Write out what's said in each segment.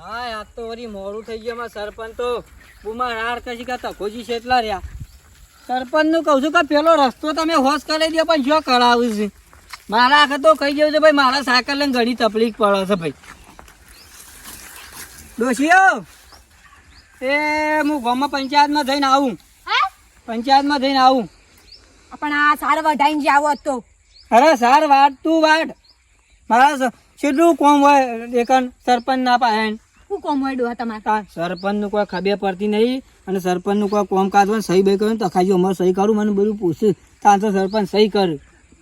હા આ તો વળી મોડું થઈ ગયું અમારે સરપંચ તો. બુમા રાર કશી કા તકોજી છે એટલા રહ્યા. સરપંચનું કહું છું કે પેલો રસ્તો તમે હોશ કરી દો પણ જો કરાવું છે. મારા આખે તો કહી દેવું છે ભાઈ મારા સાયકલ લઈને ઘણી તકલીફ પડે છે ભાઈ. ડોશીઓ એ હું ગામમાં પંચાયતમાં જઈને આવું. હા? પંચાયતમાં જઈને આવું. પણ આ સાર વઢાઈને જાવ તો. અરે સાર વાટ તું વાટ. મારા કેટલું કોમ હોય એકન સરપંચ ના પાયણ શું કોમ હોય તમારે? સરપંચનું કોઈ ખબર પડતી નહીં અને સરપંચનું કોઈ કોમ હોય સહી બે કર્યું તો ખાલી અમારે સહી કરું મને બધું પૂછ્યું. ત્યાં તો સરપંચ સહી કર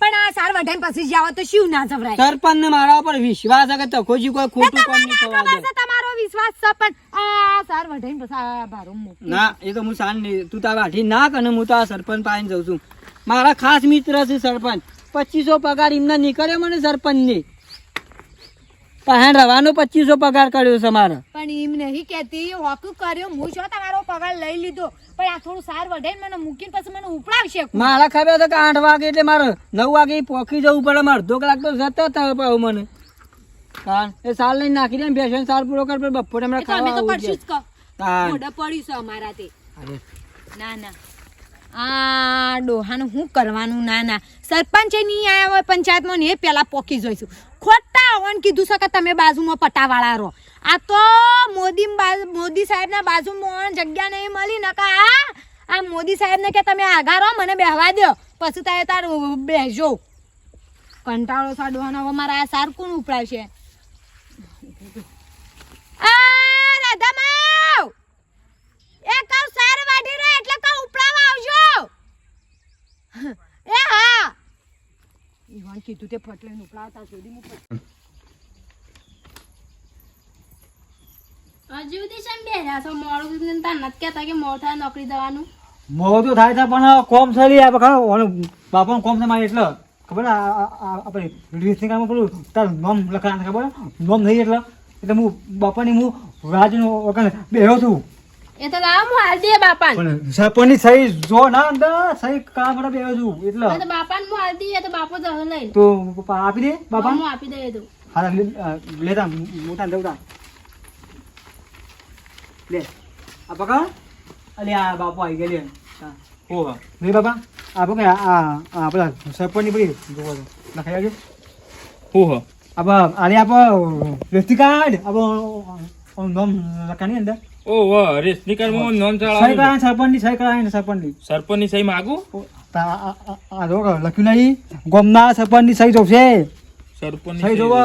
પણ આ સાર વઢાઈને પછી જાવ તો શું ના જવરાય? સરપંચ ને મારા ઉપર વિશ્વાસ છે કે કોઈ ખોટું કામ નહીં થવા દે. તમારો વિશ્વાસ છે પણ આ સાર વઢાઈને પછી ભારો ના એ તો હું સાન તું તાર વાઠી ના અને હું તો આ સરપંચ પાસે જઉં છું. મારા ખાસ મિત્ર છે સરપંચ. પચીસો પગાર એમને નીકળ્યો મને સરપંચ ને પહેણ રવાનો પચીસો પગાર કર્યો છે મારે. પણ એમ નહીં કેતી હોકું કર્યો હું છો તમારો પગાર લઈ લીધો પણ આ થોડું સાર વઢે મને મૂકીને પછી મને ઉપડાવશે મારા ખબર છે કે આઠ વાગે એટલે મારે નવ વાગે પોખી જવું પડે મારે અડધો કલાક તો જતો થયો મને. કારણ એ સાલ લઈને નાખી દે બેસન સાર પૂરો કર બપોરે હમણાં તો ખાવા તો આવું. મોઢા પડ્યું છે અમારા તે ના ના. આ ડોહાનું શું કરવાનું? ના ના. સરપંચ નહીં આવ્યા હોય પંચાયતમાં ને એ પેલા પોકી જોઈશું. ખોટા ઓન કીધું છે કે તમે બાજુમાં પટાવાળા રહો. આ તો મોદી મોદી સાહેબના બાજુમાં જગ્યા નહીં મળી નકા આ? આ મોદી સાહેબને કે તમે આગા રહો, મને બેહવા દો પછી તારે તાર બેસજો કંટાળો સાડવાનો હવે મારા આ સાર કોણ ઉપડાવશે આ રાધામાવ એ કહું સાર વાઢી રહે એટલે કહું ઉપડાવવા આવજો એ હા. ઈવન કીધું તે ફટલે ઉપડાવતા સુધી હું હજુ સુધી છે ને બેહ્યા મોડું સુધી તાર નથી કહેતા કે મોડું થાય નોકરી દેવાનું મોં તો થાય છે પણ કોમ સરી આ ખબર બાપાનું કોમ થાય મારે એટલે. ખબર આપણે પેલું તારું નોમ લખવાનું ખબર નોમ નહીં એટલે. એટલે હું બાપાની હું રાજનું વગર બેહ્યો છું. એ તો લાવ હું હાલ દે બાપાને પણ સરપંચની સહી જો ના અંદર સહી કામ માટે બેહ્યો છું એટલે. તો બાપાને હું હાલ દઈએ તો બાપો જ લઈ તો આપી દે બાપા હું આપી દે તો હા લેતા મોટા દેવતા લે આ પકડ. અલે આ બાપો આવી ગયા લે હા. ઓહો લે બાપા. આ પકડ આ આપણા સરપંચની બધી જોવો લખાઈ આવજો ઓહો આપ આલે આપ રેસ્ટી કાર્ડ. આપ નોમ લખાની અંદર. ઓ વાહ રેશની કાર્ડમાં નોંધ સહી કરાય સરપંચની સહી કરાય સરપંચની. સરપંચની સહી માગું આ જો લખ્યું નહીં. ગોમના સરપંચની સહી જોશે. સરપંચની સહી જોવો.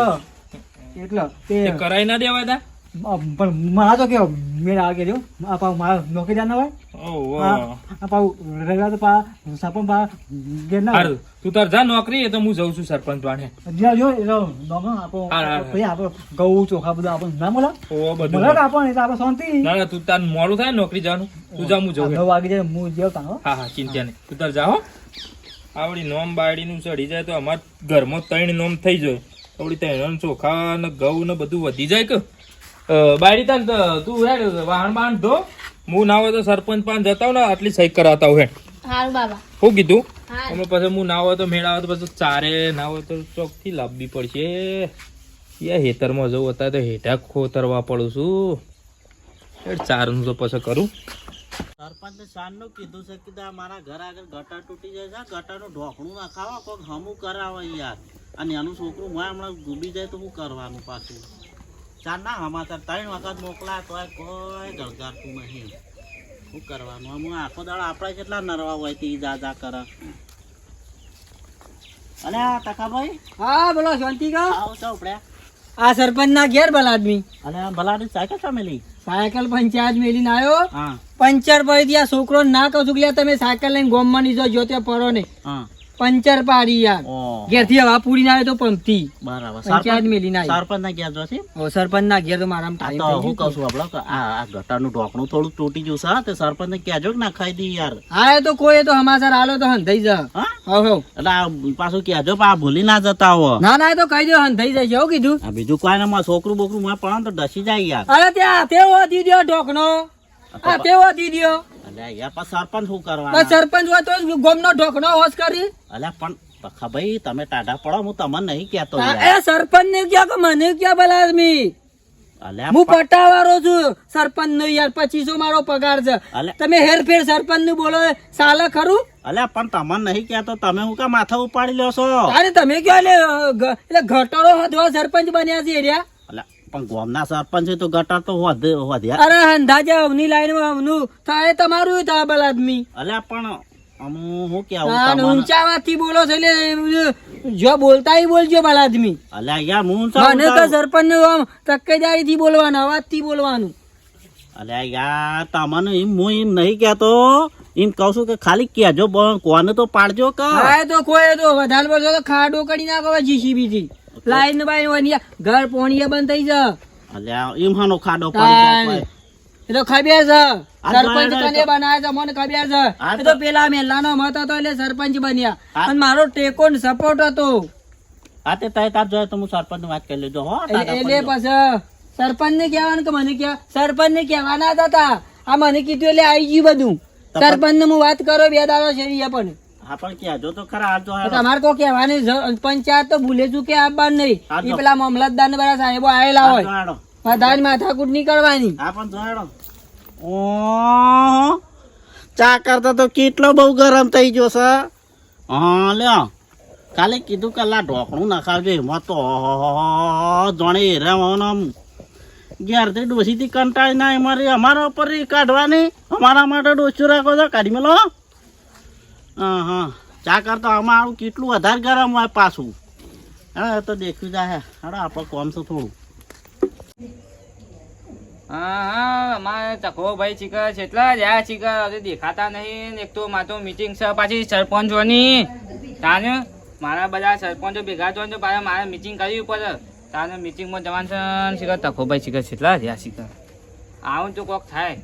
એટલે તે કરાઈ ના દેવાય તા? પણ મારા તો કેવો મેળ આ કે જો? આ પાછું મારા નોકરી જાના હોય? આ પાછું રવિવાર તો પા સરપંચ પા ઘેર ના? તું તાર જા નોકરી એ તો હું જઉં છું સરપંચ વાળે જ્યાં જો એ આપો. પછી આપો ગૌ ચોખા બધું આપો. ના મળે ઓ બધું મળે આપો ને આપણે શાંતિ. ના ના તું તાર મોડું થાય નોકરી જવાનું તું જા હું જઉં નવ વાગે જાય હું જેવ તા હા. હા ચિંતા નહીં. તું તાર જા હો. આવડી નોમ બાયડીનું ચડી જાય તો અમાર ઘરમાં ત્રણ નોમ થઈ જાય. આવડી ત્રણ ચોખા ને ઘઉં ને બધું વધી જાય કે? બાયડી તું હેડ વાહન બાહન ધો. હું ના હોય તો સરપંચ પાન જતા ને આટલી સહી કરાવતા હું. હેડ બાબા. શું કીધું? હા. અમે પછી હું ના હોય તો મેળા તો પછી ચારે ના હોય તો ચોકથી લાવવી પડશે. યા હેતરમાં જવું અત્યારે તો હેઠા ખોતરવા પડું છું. એ ચારનું તો પછી કરું. સરપંચ સાંજનું કીધું છે કીધું મારા ઘર આગળ ગટર તૂટી જાય છે ગટરનું ઢોકણું નાખાવા કોઈક હમું કરાવો યાર. અને એનું છોકરું હું હમણાં ડૂબી જાય તો હું કરવાનું પાછું? ચાર ના હમાસર ત્રણ વખત મોકલા તોય કોઈ ગળગાડતું નહીં. શું કરવાનું? આમ આખો દાડો આપણે કેટલા નરવા હોય તે દાદા કરે. અલે આ ટકાભાઈ હા બોલો શાંતિ કા આવો છો આપણે આ સરપંચ ના ઘેર બલાદમી. અને ભલાની સાયકલ સામેલી સાયકલ પંચાયત મેલીને આવ્યો પંચર પડી ત્યાં છોકરો ના કહું છું તમે સાયકલ લઈને ગોમમાં ની જોતે પડો ને હા. પંચર પાડી યાર. ઘેરથી હવા પૂરી ના આવે તો પંપતી બરાબર. પંચાયત મેલીને આવી સરપંચ ના ઘેર જો ઓ સરપંચ ના ઘેર તો મારા ટાઈમ તો હું કહું છું. આપણે આ ગટરનું ઢોકણું થોડું તૂટી ગયું હા, તે સરપંચને કહેજો કે ના ખાઈ દી યાર. હા એ તો કોઈ તો હમાસર આલો તો હંધાઈ જા. હા? હવ એટલે પાછું કહેજો પણ આ ભૂલી ના જતા હો. ના ના એ તો કહી દો હંધાઈ જાય એવું કીધું. આ બીજું કોઈ ને માં છોકરું બોકરું માં પડે તો ડસી જાય યાર. અરે ત્યાં તેવો દીધો ઢોકનો આ તેવો દીધો એટલે યાર પણ સરપંચ શું કરવાના? સરપંચ હોય તો ગોમનો ઢોકનો હોશ કરી. એટલે પણ ભાઈ તમે ટાઢા પડો હું તમને નહીં કહેતો એ સરપંચ ને ક્યાં કે મને ક્યાં ભલા આદમી. હું પટાવાળો છું. સરપંચ નો યાર પચીસો મારો પગાર છે. તમે હેરફેર સરપંચનું બોલો સાલે ખરું? અલ્યા પણ તમને નહીં કેતો તમે હું કા માથા ઉપાડી લો છો? અરે તમે ક્યાં એટલે ઘટડો વધવા સરપંચ બન્યા છે એરિયા? પણ ગામના સરપંચ તો ગટર તો વધે વધ્યા અરે અંદાજે અવની લાઈનમાં અવનું થાય તમારું થાય બલ આદમી. અલ્યા પણ અમુ હું કે આવું ને ઊંચા વાતથી બોલો છો એટલે જો બોલતા ય બોલજો બલ આદમી. અલ્યા યાર હું મને તો સરપંચનું આમ થી બોલવાનું અવાજથી બોલવાનું. અલ્યા યાર તમને એમ હું એમ નહીં કહેતો. એમ કહું છું કે ખાલી કહેજો કોને તો પાડજો કે. તો કોઈ તો વધારે બોલજો તો ખાડો કરી નાખો જીસીબી થી. લાઈન બાઈન વનિયા ઘર પોણીએ બંધ થઈ જા અલ્યા એમ ખાડો પડી જાય એ તો ખબર છે. સરપંચ કને બનાવે છે મને ખબર છે. એ તો પેલા મેલાનો મત હતો એટલે સરપંચ બન્યા. અને મારો ટેકો ને સપોર્ટ હતો. હા તે તાય તાપ જોઈએ તો હું સરપંચ વાત કરી લેજો હો એટલે પછી સરપંચ ને કહેવાનું કે મને કે સરપંચ ને કહેવાના હતા. આ મને કીધું એટલે આવી ગયું બધું. સરપંચ ને હું વાત કરો બે દાડો શેરીએ પણ. હા પણ કહેજો તો ખરા હાલ તો તમારે કોઈ કહેવાની પંચાયત તો ભૂલે ચૂકે આપવાનું નહીં. એ પેલા મામલતદાર ને બધા સાહેબો આવેલા હોય. બધાની માથાકૂટ નહીં કરવાની. હા પણ જો હેડો. ઓહ, ચા કરતા તો કેટલો બહુ ગરમ થઈ ગયો છે. હા લ્યો. કાલે કીધું કે લા ઢોકણું નખાવજો. એમાં તો જોણે આમ. ઘેરથી ડોસીથી કંટાળી ના એમાં અમારા ઉપર ઈ કાઢવાની. અમારા માટે ડોસ્યું રાખો છો. કાઢી મેલો હા હા ચા કરતા અમારું કેટલું વધારે ગરમ હોય પાછું. હા તો દેખ્યું જાય હાડો આપણે કોમ છે થોડું. હા હા અમારે તકો ભાઈ ચીકર કેટલા રહ્યા ચીકર હવે દેખાતા નહીં. એક તો મારે તો છે, પાછી સરપંચોની. તાને મારા બધા સરપંચો ભેગા છે, પાછા મારે મીટિંગ કરવી પડે. તાને મિટિંગમાં જવાનું છે શીખર તકો ભાઈ ચીકર કેટલા રહ્યા શીખર આવું તો કોક થાય.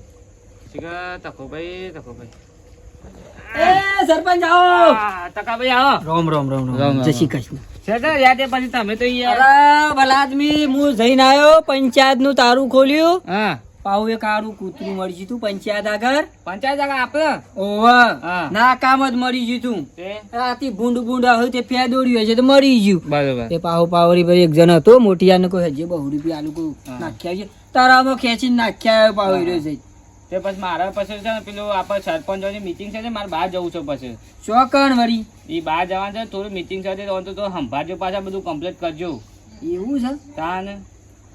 શીખર તકો ભાઈ સરપંચ આવો. તકાભાઈ આવો. રોમ રોમ રોમ રામ. જય શ્રી કૃષ્ણ. યાદ પછી તમે તો યાર ભલા આદમી હું જઈને આવ્યો પંચાયતનું તારું ખોલ્યું. હા. પાવું એક કૂતરું મળી ગયું પંચાયત આગળ. પંચાયત આગળ આપણે ઓવા ના કામ જ મરી ગયું તું. તે રાતી ભૂંડ ભૂંડ હોય તે ફે દોડ્યું હશે તો મરી ગયું. બરોબર. તે પાહો પાવરી પર એક જણ હતો મોટિયાને કોઈ હજી બહુ રૂપિયા આલુ નાખ્યા છે તારામાં ખેંચીને નાખ્યા આવ્યો પાવો રહ્યો છે. તે પછી મારા પછી છે ને પેલું આપણે સરપંચોની મિટિંગ છે ને મારે બહાર જવું છે પછી. ચોકણ વળી? એ બહાર જવાનું છે થોડું મિટિંગ સાથે તો તો સંભાળજો પાછા બધું કમ્પ્લીટ કરજો. એવું છે? તાને?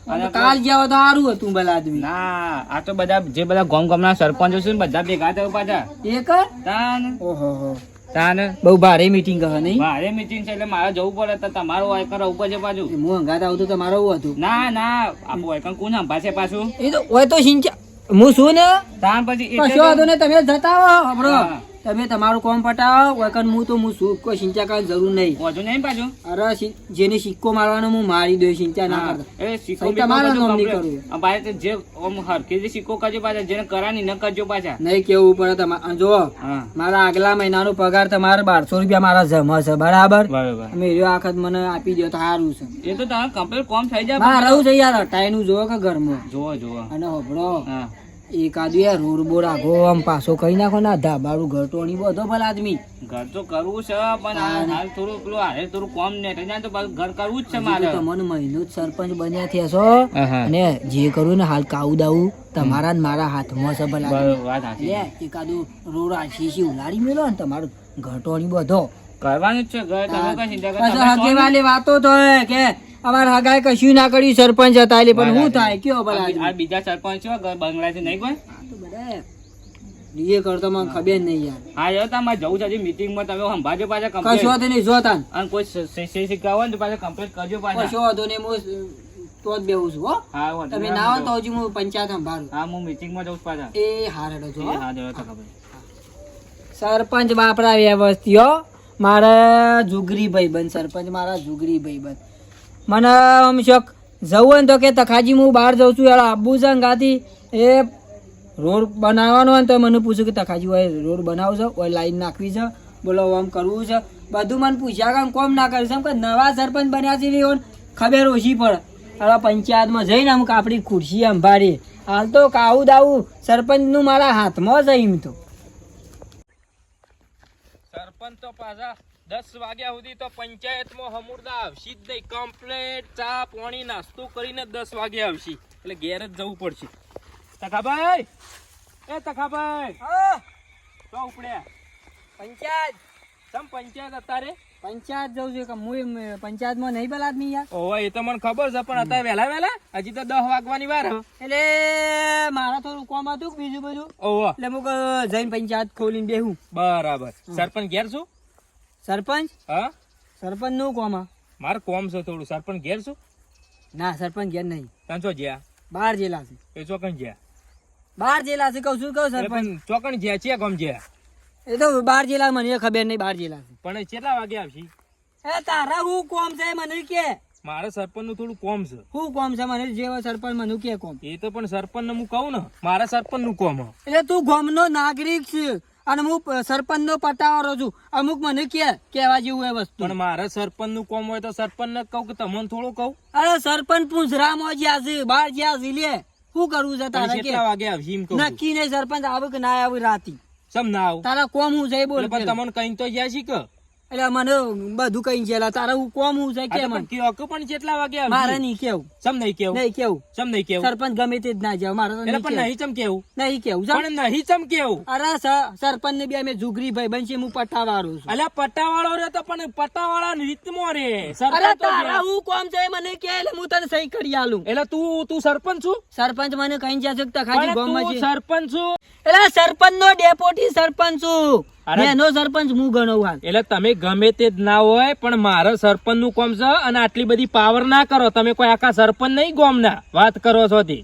અને કાલ ગયા તો સારું હતું ભલા આદમી. ના આ તો બધા જે બધા ગામ ગામના સરપંચો છે ને બધા ભેગા થયો પાછા. એક તાન? ઓહો તાન? બહુ ભારે મીટિંગ કહે નહીં? મીટિંગ છે એટલે મારે જવું પડે તો તમારું વાયકર ઉપર છે પાછું. હું હંગાત આવતું તમારું હતું. ના ના આ વાયકર કોણ સંભાળશે પાછું? એ તો હોય તો સિંચા હું શું ને તાન પછી કશો વાંધો ને તમે જતા હો હબળો હા. તમે તમારું કોમ પટાવો વખત હું તો હું શું કોઈ સિંચા કરવાની જરૂર નહીં. વધુ નહીં પાછું. અરે જેને સિક્કો મારવાનો હું મારી દઉં સિંચા ના કરતા. એ સિક્કો તમારા બધું નામની complete. કરવું. આ ભાઈ તો જે સિક્કો કરજો પાછા જેને કરાની ન કરજો પાછા. નહીં કેવું પડે તમારે જો મારા આગલા મહિનાનો પગાર તમારે બારસો રૂપિયા મારા જમા છે બરાબર? બરોબર. તમે એ આખત મને આપી દો તો સારું છે. એ તો તમારે કમ્પ્લીટ કોમ થઈ જાય રહું છે યાર હટાઈનું જોવો કે ઘરમાં. જોવો જોવો અને હોભળો. હા. એકાદું યાર રોડ બોર આગો આમ પાછો કરી નાખો ને ધાબારું ઘર ટોણી બધો ભલા આદમી. ઘર તો કરવું છે પણ હાલ થોડું પેલું હારે થોડું કોમ ને થઈ જાય તો ઘર કરવું જ છે મારે તો તમને મહિનો જ સરપંચ બન્યા થયા છો. અને જે કરું ને હાલ કાવું દાવું તમારા ને મારા હાથમાં છે ભલા એકાદું રોડ આછી ઉલાડી મેલો ને તમારું ઘર ટોણી બધો. કરવાનું જ છે ઘર તમે કઈ ચિંતા કરો પાછો તમે હગે કોણ? વાલી વાતો તો કે અમારા હગાએ કશું ના કર્યું સરપંચ હતા એટલે પણ શું થાય કયો ભલા આ બીજા સરપંચ છે ઘર બંગલા નહીં કોઈ? ડીએ કરતો મને ખબર નહીં યાર. હા યાર તમારે જવું છે મીટિંગમાં તમે સંભાળજો પાછા કશો કમ્પ્લીટ નહીં જોતા અને કોઈ સહી સહી હોય તો પાછા કમ્પ્લીટ કરજો કશો પાછા નહીં હું તો જ બેહું છું હો. હા તમે ના હો તો હજી હું પંચાયત સંભાળું. હા હું મીટિંગમાં જઉં છું પાછા. એ હારડો છો હા. જવા સરપંચ બાપરા વ્યવસ્થિયો મારા જુગરી ભાઈબંધ સરપંચ મારા જુગરી ભાઈબંધ મને આમ શોખ. જવું હોય ને તો કે તખાજી હું બહાર જાઉં છું. યાર, આબુ છે ગાથી એ રોડ બનાવવાનો હોય ને તો મને પૂછ્યું કે તખાજી હોય, રોડ બનાવશો હોય લાઈન નાખવી છે? બોલો આમ કરવું છે? બધું મને પૂછ્યા કે આમ કોમ ના કરીશ એમ કે નવા સરપંચ બન્યા છે એટલે ખબર ઓછી પડે. હવે પંચાયતમાં જઈને અમુક આપણી ખુરશી સંભાળીએ. હાલ તો કાવું દાવું સરપંચનું મારા હાથમાં જઈ એમ તો. સરપંચ તો પાછા દસ વાગ્યા સુધી તો પંચાયતમાં હમુરદા આવશે જ નહીં. કમ્પ્લેટ ચા પાણી નાસ્તો કરીને દસ વાગે આવશે. એટલે ઘેર જ જવું પડશે. તખાભાઈ! એ તખાભાઈ! તો ઉપડ્યા પંચાયત. તમ પંચાયત અત્યારે? પંચાયત જવું છે કે હું પંચાયતમાં નહીં બોલાત નહીં યાર. ઓહો એ તો મને ખબર છે પણ અત્યારે વહેલા વહેલા? હજી તો દસ વાગવાની વાર એટલે મારા થોડું કોમ હતું બીજું બધું? ઓહો. એટલે હું જઈને પંચાયત ખોલીને બેહું. બરાબર. સરપંચ ઘેર છું? સરપંચ? હા? સરપંચનું કોમ મારે કોમ છે થોડું. સરપંચ ઘેર છું? ના સરપંચ ઘેર નહીં. ત્યાં છો જ્યાં? બાર જેલા છે. એ ચોકણ જ્યાં? બાર જેલા છે કહું શું કહું સરપંચ. ચોકણ જ્યાં છે કોમ જ્યાં? એ તો બાર જેલા મને ખબર નહીં બાર જેલા છે. પણ કેટલા વાગે આવશે? એ તારા હું કોમ છે મને કે. મારે સરપંચનું થોડું કોમ છે. હું કોમ છે મને જેવા સરપંચ મને કે કોમ. એ તો પણ સરપંચ ને હું કહું ને. મારા સરપંચનું કોમ. એટલે તું ગામનો નાગરિક છે. અને હું સરપંચ નો પટાવાળો છું. અમુક મને કે કેવા જેવું એ વસ્તુ. પણ મારે સરપંચનું કોમ હોય તો સરપંચ ને કહું કે તમને થોડું કહું? અરે સરપંચ પૂંછરામાં જ્યાં છે બહાર જ્યાં છે લે. શું કરવું છે તારે કે? વાગે આવશે કહું નક્કી નહીં સરપંચ આવે કે ના આવે રાતી. સમ ના આવું? તારા કોમ હું જઈ બોલ પણ તમને કઈ તો ગયા છે કે? એટલે મને બધું કઈ ગયેલા. તારા હું કોમ હું છે કે મને? પણ કયો? પણ કેટલા વાગે મારે નહીં કેવું. સમ નહીં કેવું? નહીં કેવું. સમ નહીં કેવું? સરપંચ ગમે તે જ ના જાવ મારે તો એટલે પણ નહીં ચમ કેવું? નહીં કેવું પણ નહીં ચમ કેવું? અરે સરપંચ ને બે અમે જુગરી ભાઈ બનશે હું પટાવાળો છું. અલ્યા પટ્ટાવાળો રે તો પણ પટ્ટાવાળા રીતમાં રે. અરે તારા હું કોમ છે મને કે એટલે હું તને સહી કરી આલું. એટલે તું તું સરપંચ છું? સરપંચ મને કઈ જ્યાં છે ખાલી ગામમાં છે. સરપંચ છું. એટલે સરપંચ નો ડેપોટી સરપંચ છું. એનો સરપંચ હું ગણો હાલ. એટલે તમે ગમે તે જ ના હોય પણ મારે સરપંચનું કોમ છે અને આટલી બધી પાવર ના કરો. તમે કોઈ આખા સરપંચ નહીં ગોમના. વાત કરો છો તે.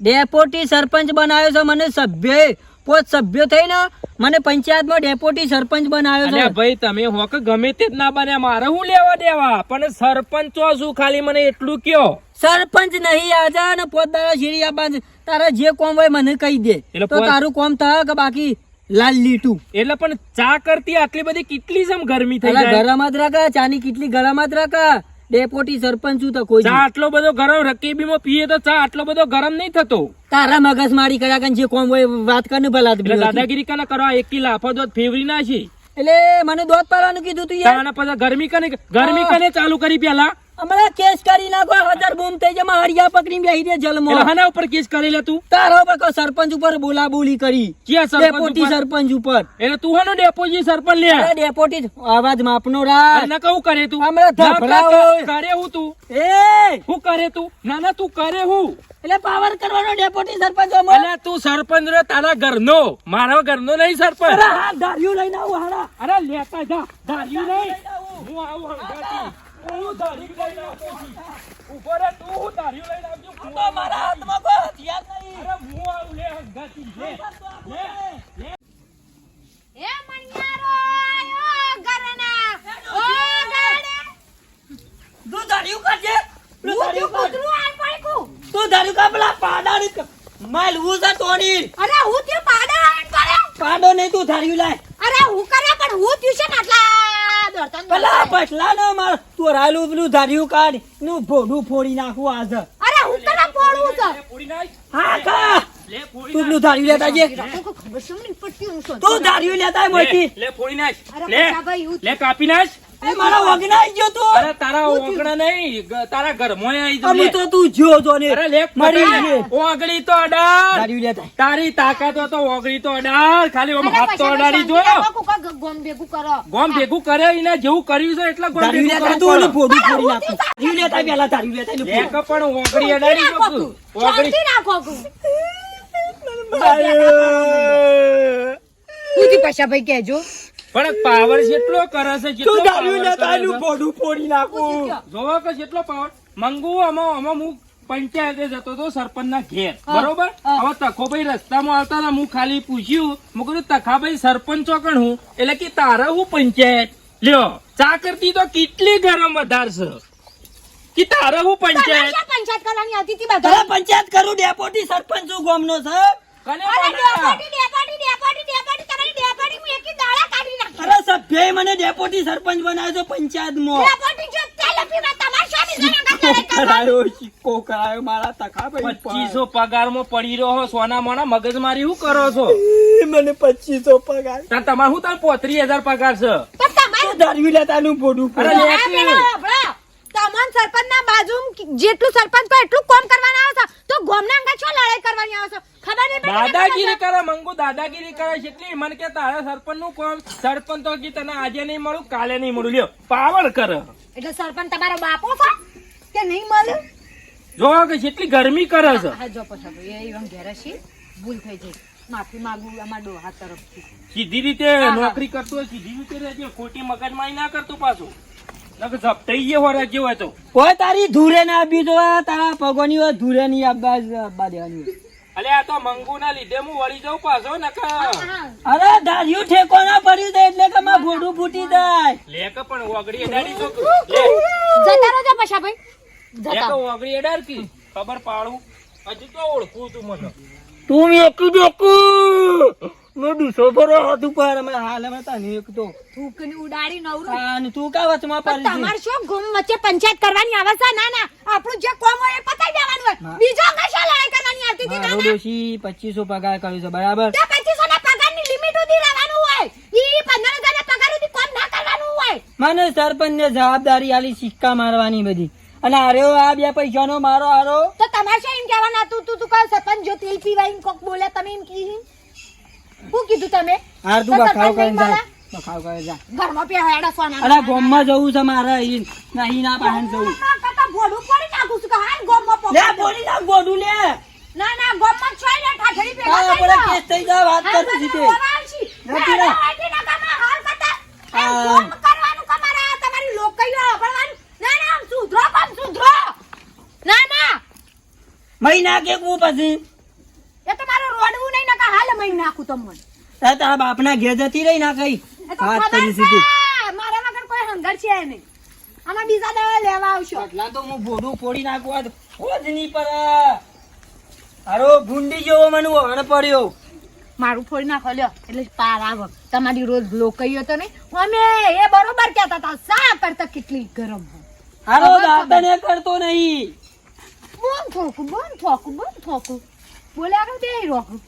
ડેપોટી સરપંચ બનાવ્યો છે મને સભ્ય પોત સભ્ય થઈને મને પંચાયતમાં ડેપોટી સરપંચ બનાવ્યો છે. ભાઈ તમે હોક ગમે તે જ ના બન્યા. મારે હું લેવા દેવા? પણ સરપંચ છો શું ખાલી મને એટલું કયો? સરપંચ નહીં આજા અને પોત દાડા શેરી તારા જે કોમ હોય મને કહી દે. તો તારું કોમ થાય કે બાકી લાલ લીટું. એટલે પણ ચા કરતી આટલી બધી કેટલી સમ ગરમી થઈ જાય? ગરમ જ રાખા ચાની કેટલી ગરમ જ રાખા? ડેપોટી સરપંચ છું તો કોઈ ચા આટલો બધો ગરમ રકેબીમાં પીએ તો ચા આટલો બધો ગરમ નહીં થતો. તારા મગજ મારી કર્યા કે જે કોમ હોય વાત કરને ભલા દાદાગીરી કને કરવા એક કિલો આફો દોધ ફેવરી નાખી એટલે મને દોધ પાડવાનું કીધું તું યાર. પછી ગરમી કને ગરમી કને ચાલુ કરી પેલા? હમણાં કેસ કરી નાખો હજાર બૂમ થઈ જાય હરિયા પકડી બેહી દે જલમો. હાના ઉપર કેસ કરી લે તું? તારા ઉપર કોઈ સરપંચ ઉપર બોલા બોલી કરી. ક્યાં સરપંચ ડેપોટી સરપંચ ઉપર. એટલે તું હાનો ડેપોટી સરપંચ લે. અરે ડેપોટી અવાજ માપનો રા ના કહું કરે તું? ક- હોય. કરે હું તું? એ! હું કરે તું? ના ના તું કરે હું. એટલે પાવર કરવાનો ડેપોટી સરપંચ ઓમો અલ્યા તું સરપંચ રે તારા ઘરનો. મારો ઘરનો નહીં સરપંચ. અરે હા ધાર્યું લઈને આવું હાડા અરે લેતા જા ધાર્યું નહીં. હું આવું હંગાતી હું ધાર્યું લઈને આવતો છું. ઊભો તું હું ધાર્યું લઈને આવજો. હું તો મારા હાથમાં કોઈ હથિયાર નહીં. અરે હું આવું લે હંગાતી લે. લે લે. મણિયારો આયો ઘરના. ઓ ગાડે. તું ધાર્યું કરજે તું હું ધાર્યું. કૂતરું આય પડ્યું તું ધાર્યું પેલા ક- માલવું છે તોડી અરે હું તે પાડા કરે. પાડો નહીં તું ધાર્યું લાય. અરે હું કરે પણ હું ટ્યુશન આટલા દોડતા પેલા. પટલા ને માર. તું રાયલું પેલું ધાર્યું કાઢ. નું ભોડું ફોડી નાખું આજ અરે હું કરે ફોડું છે હા કા? તું પેલું ધાર્યું લેતા જે. તું ધાર્યું લેતા મોટી લે ફોડી નાખ. લે કાપી નાખ. એ મારા વગનાઈ ગયો તું. અરે તારા ઓગણા નહીં તારા ઘરમાં આવી તું અમે તો તું જ્યો છો ને. અરે લે મરી ઓગળી તો અડાર ધાર્યું લેતા તારી તાકાત તો ઓગળી તો અડાર ખાલી આમ હાથ તો પછી જો રાખો, કોકા ગ- ગોમ ભેગું કરો. ગોમ ભેગું કરે એને જેવું કર્યું છે એટલે ગોમ ભેગું લેતા તું ઓલું ભોડું ફોડી નાખું. ધાર્યું લેતા પેલા ધાર્યું લેતા એનું પણ ઓગળી જો. કુતી પાછા ભાઈ કહેજો. પણ પાવર જેટલો કરે છે જેટલો ડાળ્યું ને છે. ભોડું ફોડી નાખું. જોવો કે જેટલો પાવર મંગુ અમો અમો હું પંચાયતે જતો તો સરપંચ ના ઘેર બરોબર? હવે તખોભાઈ રસ્તામાં આવતા હતા હું ખાલી પૂછ્યું. હું કીધું તખાભાઈ સરપંચ ચોકણ હું? એટલે કે તારે હું પંચાયત? લ્યો ચા કરતી તો કેટલી ગરમ વધારશે? કે તારે હું પંચાયત? પંચાયત કરવાની હતી બધા? પંચાયત કરું ડેપોટી સરપંચ છું ગામનો સર કને ડેપાટી ડેપાટી ડેપાટી ડેપાટી તમારી ડેપાટી હું એકી દાડા કાઢી નાખી મને ડેપોટી સરપંચ બનાવ્યો છે પંચાયતમાં. ડેપાટી જો તેલ પીવા તમારે શાની જણા કાઢી કરાયો સિક્કો કરાયો મારા તખા ભાઈ પચીસો પગારમાં પડી રહ્યો સોના મોના મગજ મારી શું કરો છો? મને પચીસો પગાર. તમાર તમારે શું તાર પોત્રીસ હજાર પગાર છે? પણ તમારે ધાર્યું લેતાનું ભોડું અરે સરપંચ સરપંચના બાજુ જેટલું સરપંચ પર એટલું કોમ કરવાના આવે છે. તો ગોમના અંગા છો લડાઈ કરવાની આવે છે? ખબર નહીં દાદાગીરી કરે મંગુ દાદાગીરી કરે. છે એટલી મને કે તારા સરપંચનું કામ સરપંચ તો કી તને આજે નહીં મળું કાલે નહીં મળું. લ્યો પાવર કરે. એટલે સરપંચ તમારો બાપો છે કે નહીં મળે? જો કે જેટલી ગરમી કરે છે. હા જો પછી એ એમ ઘેર છે. ભૂલ થઈ જઈ. માફી માંગુ અમારા ડોહા તરફથી. સીધી રીતે નોકરી કરતો હોય સીધી રીતે રહેજો. ખોટી મગજમારી ના કરતો પાછું. તો. કોઈ તારી ધૂરે ના આપી તો તારા પગોની હોય ધૂરે નહીં આપવા આપવા દેવાની. અલે આ તો મંગુ ના લીધે હું વળી જાઉં પાછો અરે દાદીઓ ઠેકો ના પડ્યું દે એટલે કે મારું ભોડું ફૂટી જાય. લે પણ ઓગળી અડાડી છોકરું જતા રહો પછા ભાઈ જતા. કે ઓગળી અડાડ કી. ખબર પાડું. હજુ તો ઓળખું તું મને. તું એકું દેખું મેં દુસો ભરો હાથ અમે હાલ અમે તને એક તો. થૂકની ઉડાડી નવરું. અને તું કા વચમાં પણ પડી શું ગુમ વચ્ચે પંચાયત કરવાની આવે છે ના ના આપણું જે કોમ હોય એ પતાઈ દેવાનું હોય. બીજો કશા લડાઈ કરવાની આવતી હતી ના ડોશી પચીસો પગાર કર્યો છે બરાબર? તે પચીસો ના પગારની લિમિટ સુધી રહેવાનું હોય. ઈ પંદર ના પગાર સુધી કોમ ના કરવાનું હોય. મને સરપંચ ને જવાબદારી આલી સિક્કા મારવાની બધી. અને આર્યો આ બે પૈસાનો મારો આરો. તો તમારે શું એમ કહેવાના તું તું તું કહો સરપંચ જો તેલ પીવાય કોક બોલ્યા તમે એમ કી? શું કીધું તમે? હાર તું બખાવ કરીને જા. બખાવ કરે જા. ઘરમાં પે હેડા સોના અરે ગોમમાં જવું છે મારે અહીં નહીં ના પાહન જવું. ભોડું પડી નાખું છું કે હાલ ગોમમાં લે બોલી નાખ ગોડું લે. ના ના ગોમમાં છોઈ લે ઠાઠડી પે હા આપણે કેસ થઈ જા વાત કરતી બધું નથી ના, ના, ના હાલ કરતા. ગોમ કરવાનું કમારા તમારી લોકઈઓ સાંભળવાનું. ના, ના, સુધરો પણ સુધરો. ના, ના, મહિના કે હું પછી. એ તમારે રોડવું નહીં નકા હાલ મઈ નાખું તમને. એ તારા બાપના ઘેર જતી રહી ના કઈ. વાત કરી સીધી. મારા વગર કોઈ હંગર છે નહીં. આમાં બીજા દવા લેવા આવશો. એટલા તો હું ભોડું ફોડી નાખું આજ ખોજ નહીં પર હારો ગુંડી જેવો મને વણ પડ્યો. મારું ફોડી નાખો લ્યો. એટલે પાર આવો. તમારી રોજ લોકઈઓ તો નહીં? અમે એ બરોબર કહેતા હતા સા કરતા કેટલી ગરમ હારો ખબર, દાંતને કરતો નહીં. બોન થોકું બોન થોકું બોન થોકું. બોલે આગળ બે રોકું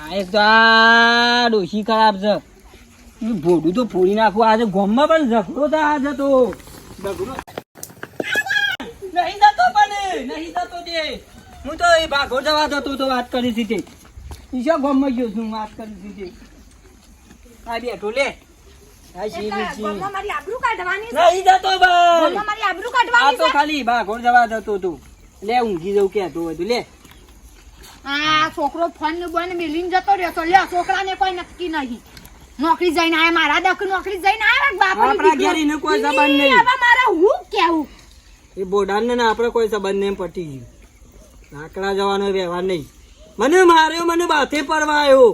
આ એક તો આ ડોશી ખરાબ છે. ભોડું તો ફોડી નાખું. આજે ગોમમાં પણ ઝઘડો તો આજે તો. ઝઘડો. નહીં જતો પણ નહીં જતો તે. હું તો એ ભાગો જવા જતો તો વાત કરી હતી તે. ઈશા ગોમમાં ગયો છું વાત કરી હતી તે. આ બેઠો લે. આ મારી આબરૂ કાઢવાની નહીં જતો બસ મારી આબરૂ આ તો. ખાલી ભાગો જવા જતો તું. લે ઊંઘી જવું કેતો હોય તો લે. આ છોકરો ફોન ને બોન મિલીને જતો રહ્યો તો લ્યો છોકરાને કોઈ નક્કી નહીં. નોકરી જઈને આયા મારા દક નોકરી જઈને આયા બાપાની આપણા ઘેરી ને કોઈ સંબંધ નહીં. હવે મારા હું કેવું? એ બોડાન ને આપણે કોઈ સંબંધ નહીં પટી ગયું. લાકડા જવાનો વ્યવહાર નહીં. મને માર્યો મને બાથે પરવા આવ્યો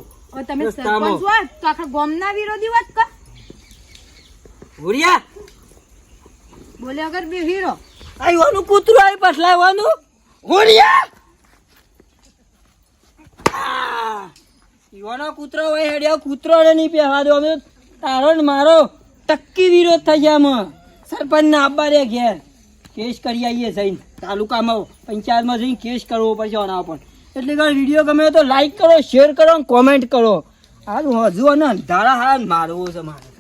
તમે. સરપંચ હોય તો આખા ગોમના વિરોધી વાત કર. ભૂરિયા બોલે અગર બી હીરો આવ્યું કૂતરું આવી પછલાવવાનું આ! ઈવાનો કૂતરો હોય હેડ્યા કૂતરો ને નહીં પહેવા દો. અમે તારો ને મારો ટક્કી વિરોધ થઈ ગયા અમે સરપંચ ને આપવા રે ઘેર. કેસ કરી આવીએ જઈને. તાલુકામાં પંચાયતમાં જઈને કેસ કરવો પડશે આના પર એટલે કે વીડિયો ગમે તો લાઈક કરો શેર કરો કોમેન્ટ કરો. હાલ હજુ અને અંધારા હાલ મારવો છે મારે.